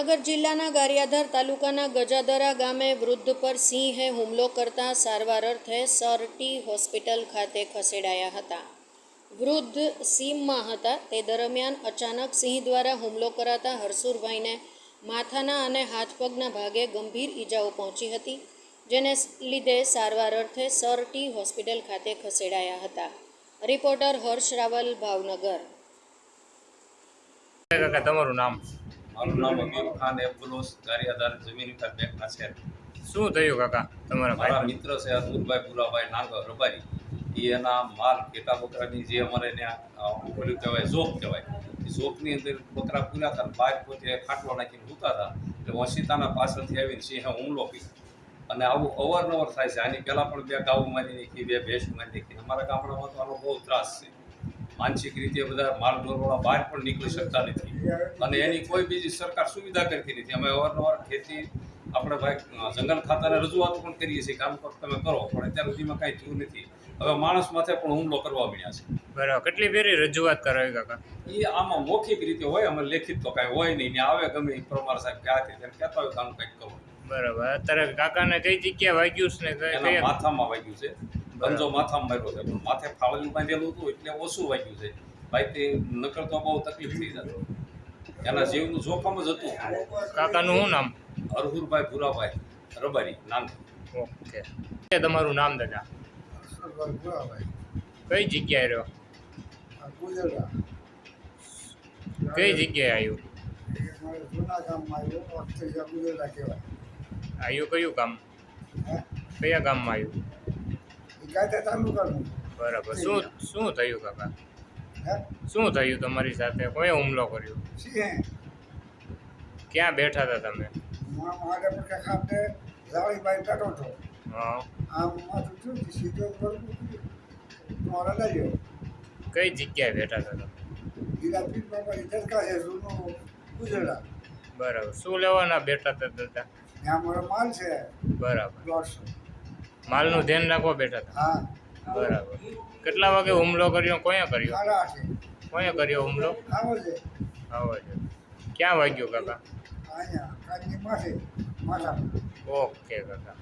ભાવનગર જિલ્લાના ગારિયાધાર તાલુકાના ગજાદરા ગામે વૃદ્ધ પર સિંહે હુમલો કરતા સારવાર અર્થે સરટી હોસ્પિટલ ખાતે ખસેડાયા હતા. વૃદ્ધ સીમમાં હતા. તે દરમિયાન અચાનક સિંહ દ્વારા હુમલો કરાતા હરસુરભાઈને માથાના અને હાથ પગના ભાગે ગંભીર ઈજાઓ પહોંચી હતી, જેને લીધે સારવાર અર્થે સરટી હોસ્પિટલ ખાતે ખસેડાયા હતા. રિપોર્ટર હર્ષ રાવલ, ભાવનગર. તમારું નામ? મારું નામ અમીર ખાન એબ્દુલોસ ગારિયાદાર જમીન વિસ્તાર બેંકના છે. શું થયું કાકા તમારા મારા મિત્ર છે અતુલભાઈ પુરાભાઈ નાગર રબારી. એ એના માલ પેટા બકરાની જે અમારે ત્યાં ઓલું કહેવાય ઝોક કહેવાય. એ ઝોપની અંદર બકરા પૂર્યા હતા બહાર પોતે ખાટલો નાખીને ભૂતા હતા. એટલે વસીતાના પાછળથી આવીને સિંહે હુમલો કર્યો. અને આવું અવારનવાર થાય છે. આની પહેલાં પણ બે ગાઉ મારી નાખી બે ભેંસ મારી નાખી. અમારા ગામડામાં તો આનો બહુ ત્રાસ છે. માનસિક રીતે બધા માલ ઢોરવાળા બહાર પણ નીકળી શકતા નથી. અને એની કોઈ બીજી સરકાર સુવિધા કરતી નથી. અમે અવારનવાર ખેતી આપણે ભાઈ જંગલ ખાતાને રજૂઆત પણ કરીએ છીએ કામ તમે કરો પણ અત્યાર સુધીમાં કાંઈ થયું નથી. હવે માણસ માથે પણ હુમલો કરવા મળ્યા છે. બરાબર. કેટલી ફેરી રજૂઆત કરાવી કાકા? એ આમાં મૌખિક રીતે હોય અમે લેખિત તો કાંઈ હોય નહીં. ને આવે ગમે એ પ્રમાણ સાહેબ ક્યાંથી તેમ કહેતા હોય કામ કંઈક કરવું બરાબર. અત્યારે કાકાને કઈ જગ્યાએ વાગ્યું છે ને? કઈ માથામાં વાગ્યું છે. ગંજો માથામાં માર્યો છે. પણ માથે ફાળવી બાંધેલું હતું એટલે ઓછું વાગ્યું છે. ભાઈ તે નકર તો બહુ તકલીફ થઈ જતી. એના જીવનું જોખમ જ હતું. કાકાનું શું નામ? અરહુરભાઈ ભુરાભાઈ રબારી નામ ઓકે. તમારું નામ દાદા? કઈ જગ્યાએ રહ્યો? કઈ જગ્યાએ આવ્યું? આવ્યું કયું કામ કયા ગામમાં આવ્યું? બરાબર. શું શું થયું કાકા? શું થયું તમારી સાથે? કોઈ હુમલો કર્યો? ક્યાં બેઠા હતા તમે? હા કઈ જગ્યાએ બેઠા હતા તમે? બરાબર. શું લેવાના બેઠા હતા દાદા? માલ છે. બરાબર. દોઢસો. માલનું ધ્યાન રાખવા બેઠા હતા. હા. બરાબર. કેટલા વાગે હુમલો કર્યો? કોયા કર્યો? કોઈ કોયા કર્યો હુમલો? આવો છે ક્યાં વાગ્યો કાકા? ઓકે કાકા.